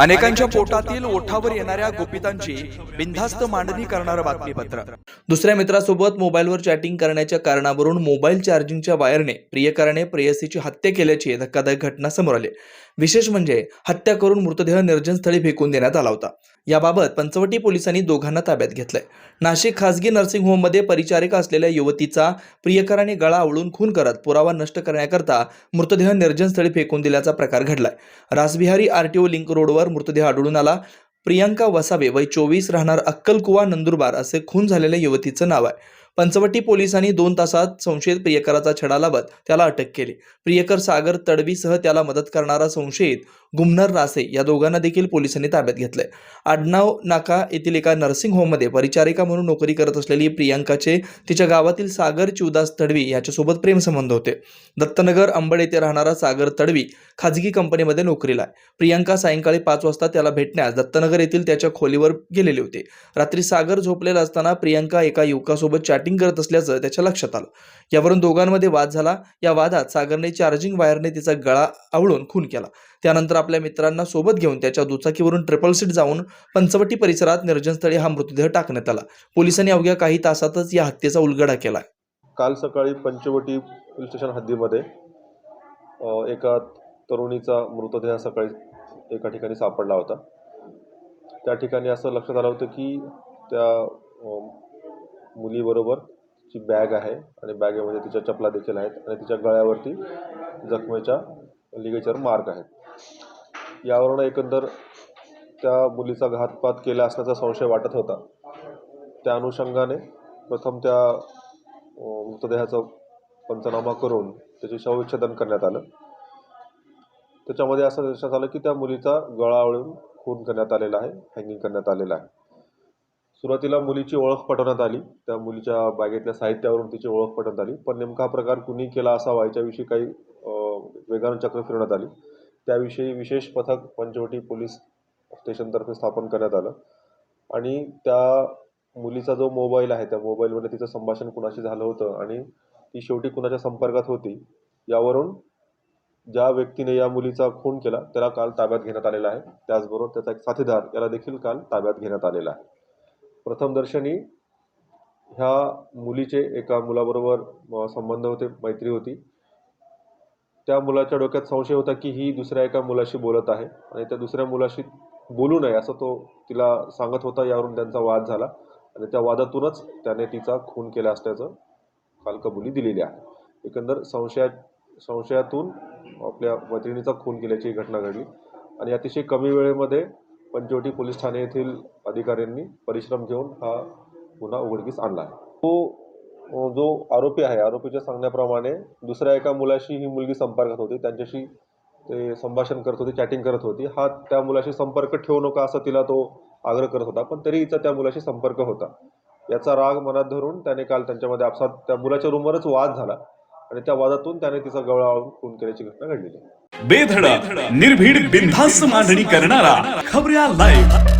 अनेकांच्या पोटातील ओठावर येणाऱ्या गोपितांची बिनधास्त मांडणी करणारं बातमीपत्र. दुसऱ्या मित्रासोबत मोबाईलवर चॅटिंग करण्याच्या कारणावरून मोबाईल चार्जिंगच्या वायरने प्रियकराने प्रेयसीची हत्या केल्याची धक्कादायक घटना समोर आली. विशेष म्हणजे हत्या करून मृतदेह निर्जनस्थळी फेकून देण्यात आला होता. याबाबत पंचवटी पोलिसांनी दोघांना ताब्यात घेतलंय. नाशिक खासगी नर्सिंग होममध्ये परिचारिका असलेल्या युवतीचा प्रियकराने गळा आवळून खून करत पुरावा नष्ट करण्याकरता मृतदेह निर्जनस्थळी फेकून दिल्याचा प्रकार घडलाय. रासबिहारी आरटीओ लिंक रोडवर मृतदेह आढळून आला. प्रियांका वसावे वय चोवीस राहणार अक्कलकुवा नंदुरबार असे खून झालेल्या युवतीचं नाव आहे. पंचवटी पोलिसांनी दोन तासात संशयित प्रियकराचा छडा लावत त्याला अटक केली. प्रियकर सागर तडवीसह त्याला मदत करणारा संशयित गुमनर रासे या दोघांना देखील पोलिसांनी ताब्यात घेतलंय. आडनाव नाका येथील एका नर्सिंग होममध्ये परिचारिका म्हणून नोकरी करत असलेली प्रियांकाचे तिच्या गावातील सागर चिवदास तडवी याच्यासोबत प्रेमसंबंध होते. दत्तनगर अंबड येथे राहणारा सागर तडवी खाजगी कंपनीमध्ये नोकरीला आहे. प्रियांका सायंकाळी पाच वाजता त्याला भेटण्यास दत्तनगर येथील त्याच्या खोलीवर गेलेले होते. रात्री सागर झोपलेला असताना प्रियांका एका युवकासोबत चॅटिंग करत असल्याचं त्याच्या लक्षात आलं. यावरून दोघांमध्ये वाद झाला. या वादात सागरने चार्जिंग वायरने तिचा गळा आवळून खून केला. त्यानंतर आपल्या मित्रांना सोबत घेऊन त्याच्या दुचाकीवरून ट्रिपल सीट जाऊन पंचवटी परिसरात निर्जनस्थळी हा मृतदेह टाकण्यात आला. पोलिसांनी अवघ्या काही तासातच या हत्येचा उलगडा केला. काल सकाळी पंचवटी पोलीस स्टेशन हद्दीमध्ये एका तरुणीचा मृतदेह सकाळी एका ठिकाणी सापडला होता. त्या ठिकाणी असं लक्षात आलं होतं की त्या मुलीबरोबर ची बॅग आहे आणि बॅगेमध्ये म्हणजे तिच्या चपला देखील आहेत आणि तिच्या गळ्यावरती जखमेच्या लिगेचर मार्क आहेत. यावरून एकंदर त्या मुलीचा घातपात केला असल्याचा संशय वाटत होता. त्या अनुषंगाने प्रथम त्या मृतदेहाचा पंचनामा करून त्याचे शवविच्छेदन करण्यात आलं. त्याच्यामध्ये असं लक्षात आलं की त्या मुलीचा गळा खून करण्यात आलेला आहे हँगिंग करण्यात आलेला आहे. सुरुवातीला मुलीची ओळख पटवण्यात आली. त्या मुलीच्या बागेतल्या साहित्यावरून तिची ओळख पटवण्यात आली. पण नेमका हा प्रकार कुणी केला असावा याच्याविषयी काही वेगानं चक्र फिरवण्यात आली. त्याविषयी विशेष पथक पंचवटी पोलीस स्टेशनतर्फे स्थापन करण्यात आलं. आणि त्या मुलीचा जो मोबाईल आहे त्या मोबाईलमध्ये तिचं संभाषण कुणाशी झालं होतं आणि ती शेवटी कुणाच्या संपर्कात होती यावरून ज्या व्यक्तीने या मुलीचा खून केला त्याला काल ताब्यात घेण्यात आलेला आहे. त्याचबरोबर त्याचा एक साथीदार याला देखील काल ताब्यात घेण्यात आलेला आहे. प्रथमदर्शनी ह्या मुलीचे एका मुलाबरोबर संबंध होते मैत्री होती. त्या मुलाच्या डोक्यात संशय होता की ही दुसऱ्या एका मुलाशी बोलत आहे आणि त्या दुसऱ्या मुलाशी बोलू नये असं तो तिला सांगत होता यावरून त्यांचा वाद झाला आणि त्या वादातूनच त्याने तिचा खून केला असल्याचं काल कबुली दिलेली आहे. एकंदर संशया संशयातून आपल्या मैत्रिणीचा खून केल्याची ही घटना घडली आणि अतिशय कमी वेळेमध्ये पंचवटी पोलीस ठाणे येथील अधिकाऱ्यांनी परिश्रम घेऊन हा गुन्हा उघडकीस आणला आहे. तो जो आरोपी आहे आरोपीच्या सांगण्याप्रमाणे दुसऱ्या एका मुलाशी ही मुलगी संपर्कात होती त्यांच्याशी ते संभाषण करत होती चॅटिंग करत होती. हा त्या मुलाशी संपर्क ठेवू नका असं तिला तो आग्रह करत होता पण तरी हिचा त्या मुलाशी संपर्क होता. याचा राग मनात धरून त्याने काल त्यांच्यामध्ये आपसात त्या मुलाच्या रूमवरच वाद झाला आणि त्या वादातून त्याने तिचा गळा आळून खून केल्याची घटना घडलेली आहे बेधडक निर्भीड बिनधास्त मांडणी करणारा खबऱ्या लाईव्ह